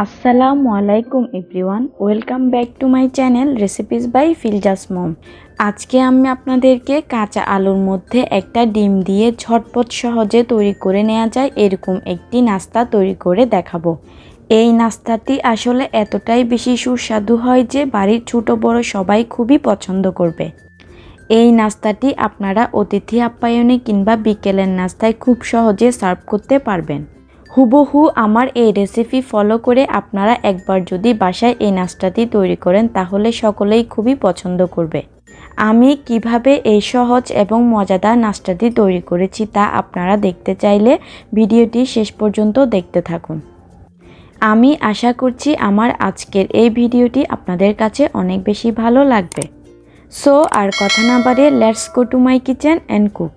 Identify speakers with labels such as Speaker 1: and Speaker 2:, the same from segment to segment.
Speaker 1: আসসালামু আলাইকুম everyone, welcome back to my channel recipes by Filza's mom. আজকে আমি আপনাদেরকে কাঁচা আলুর মধ্যে একটা ডিম দিয়ে ঝটপট সহজে তৈরি করে নেওয়া যায়, এরকম একটি নাস্তা তৈরি করে দেখাবো। এই নাস্তাটি আসলে এতটাই বেশি সুস্বাদু হয় যে বাড়ির ছোট বড় সবাই খুবই পছন্দ করবে। এই নাস্তাটি আপনারা অতিথি আপ্যায়নে কিংবা বিকেলের নাস্তায় খুব সহজে সার্ভ করতে পারবেন। হুবহু আমার এই রেসিপি ফলো করে আপনারা একবার যদি বাসায় এই নাস্তাটি তৈরি করেন, তাহলে সকলেই খুবই পছন্দ করবে। আমি কীভাবে এই সহজ এবং মজাদার নাস্তাটি তৈরি করেছি তা আপনারা দেখতে চাইলে ভিডিওটি শেষ পর্যন্ত দেখতে থাকুন। আমি আশা করছি আমার আজকের এই ভিডিওটি আপনাদের কাছে অনেক বেশি ভালো লাগবে। সো আর কথা না বাড়িয়ে let's go to my kitchen and cook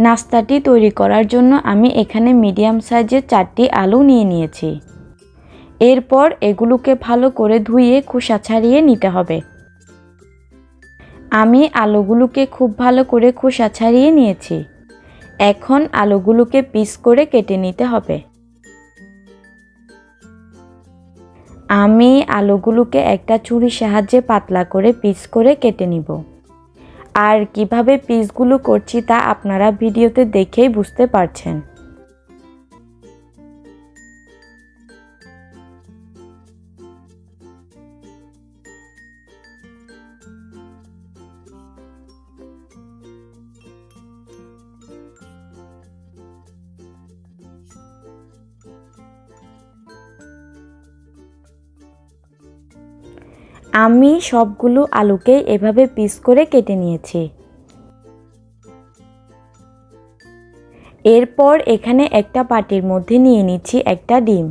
Speaker 1: নাস্তাটি তৈরি করার জন্য আমি এখানে মিডিয়াম সাইজের চারটি আলু নিয়ে নিয়েছি। এরপর এগুলোকে ভালো করে ধুয়ে খোসা ছাড়িয়ে নিতে হবে। আমি আলুগুলোকে খুব ভালো করে খোসা ছাড়িয়ে নিয়েছি। এখন আলুগুলোকে পিস করে কেটে নিতে হবে। আমি আলুগুলোকে একটা ছুরির সাহায্যে পাতলা করে পিস করে কেটে নিব। আর কীভাবে পিসগুলো করছি তা আপনারা ভিডিওতে দেখেই বুঝতে পারছেন। আমি সবগুলো আলুকে এভাবে পিস করে কেটে নিয়েছি। এরপর এখানে একটা পাটির মধ্যে নিয়ে নিচ্ছি একটা ডিম।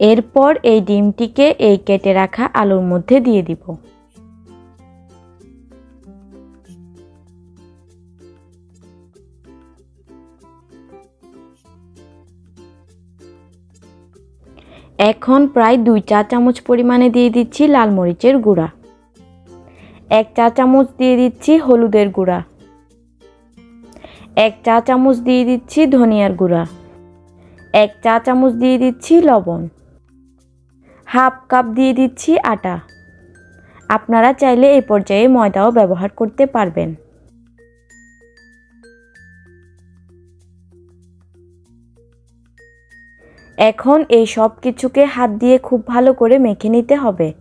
Speaker 1: এরপর এই ডিমটিকে এই কেটে রাখা আলুর মধ্যে দিয়ে দিব। এখন প্রায় দুই চা চামচ পরিমাণে দিয়ে দিচ্ছি লাল মরিচের গুঁড়া। এক চা চামচ দিয়ে দিচ্ছি হলুদের গুঁড়া। এক চা চামচ দিয়ে দিচ্ছি ধনিয়ার গুঁড়া। এক চা চামচ দিয়ে দিচ্ছি লবণ। হাফ কাপ দিয়ে দিচ্ছি আটা। আপনারা চাইলে এই পর্যায়ে ময়দাও ব্যবহার করতে পারবেন। এখন এই সব কিছুকে হাত দিয়ে খুব ভালো করে মেখে নিতে হবে।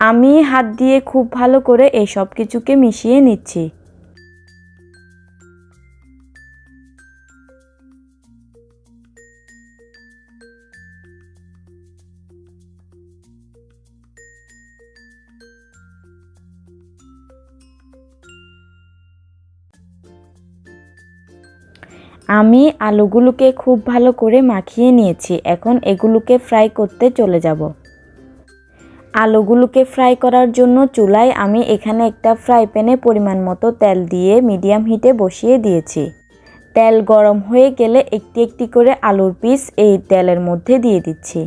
Speaker 1: আমি হাত দিয়ে খুব ভালো করে এই সব কিছুকে মিশিয়ে নিচ্ছি। আমি আলুগুলোকে খুব ভালো করে মাখিয়ে নিয়েছি, এখন এগুলোকে ফ্রাই করতে চলে যাব। আলুগুলোকে ফ্রাই করার জন্য চুলায় আমি এখানে একটা ফ্রাই প্যানে পরিমাণ মতো তেল দিয়ে মিডিয়াম হিটে বসিয়ে দিয়েছি। তেল গরম হয়ে গেলে একটি একটি করে আলুর পিস এই তেলের মধ্যে দিয়ে দিচ্ছি।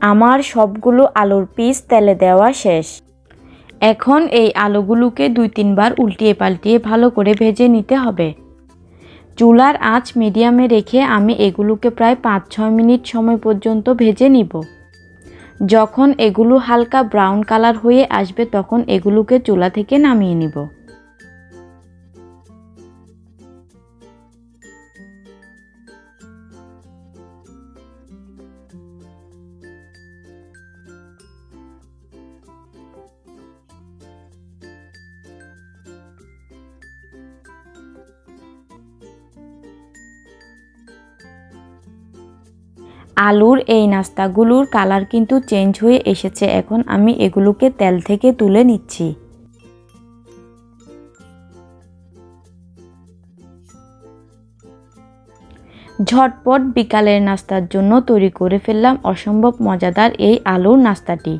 Speaker 1: আমার সবগুলো আলুর পিস তেলে দেওয়া শেষ। এখন এই আলুগুলোকে দুই তিনবার উল্টিয়ে পাল্টিয়ে ভালো করে ভেজে নিতে হবে। চুলার আঁচ মিডিয়ামে রেখে আমি এগুলোকে প্রায় পাঁচ ছয় মিনিট সময় পর্যন্ত ভেজে নিব। যখন এগুলো হালকা ব্রাউন কালার হয়ে আসবে তখন এগুলোকে চুলা থেকে নামিয়ে নিব। আলুর এই নাস্তাগুলোর কালার কিন্তু চেঞ্জ হয়ে এসেছে। এখন আমি এগুলোকে তেল থেকে তুলে নিচ্ছি। ঝটপট বিকালের নাস্তার জন্য তৈরি করে ফেললাম অসম্ভব মজাদার এই আলুর নাস্তাটি।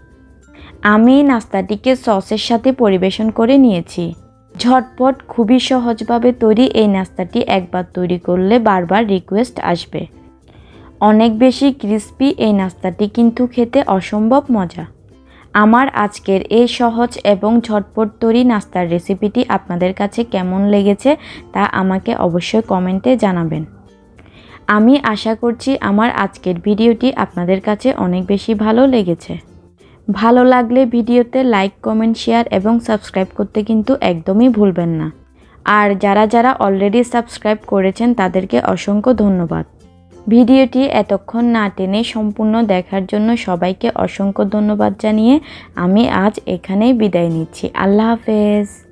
Speaker 1: আমি নাস্তাটিকে সসের সাথে পরিবেশন করে নিয়েছি। ঝটপট খুবই সহজভাবে তৈরি এই নাস্তাটি একবার তৈরি করলে বারবার রিকোয়েস্ট আসবে। অনেক বেশি ক্রিস্পি এই নাস্তাটি কিন্তু খেতে অসম্ভব মজা। আমার আজকের এই সহজ এবং ঝটপট তৈরি নাস্তার রেসিপিটি আপনাদের কাছে কেমন লেগেছে তা আমাকে অবশ্যই কমেন্টে জানাবেন। আমি আশা করছি আমার আজকের ভিডিওটি আপনাদের কাছে অনেক বেশি ভালো লেগেছে। ভালো লাগলে ভিডিওতে লাইক, কমেন্ট, শেয়ার এবং সাবস্ক্রাইব করতে কিন্তু একদমই ভুলবেন না। আর যারা যারা অলরেডি সাবস্ক্রাইব করেছেন তাদেরকে অসংখ্য ধন্যবাদ। ভিডিওটি এতক্ষণ না টেনে সম্পূর্ণ দেখার জন্য সবাইকে অসংখ্য ধন্যবাদ জানিয়ে আমি আজ এখানেই বিদায় নিচ্ছি। আল্লাহ হাফেজ।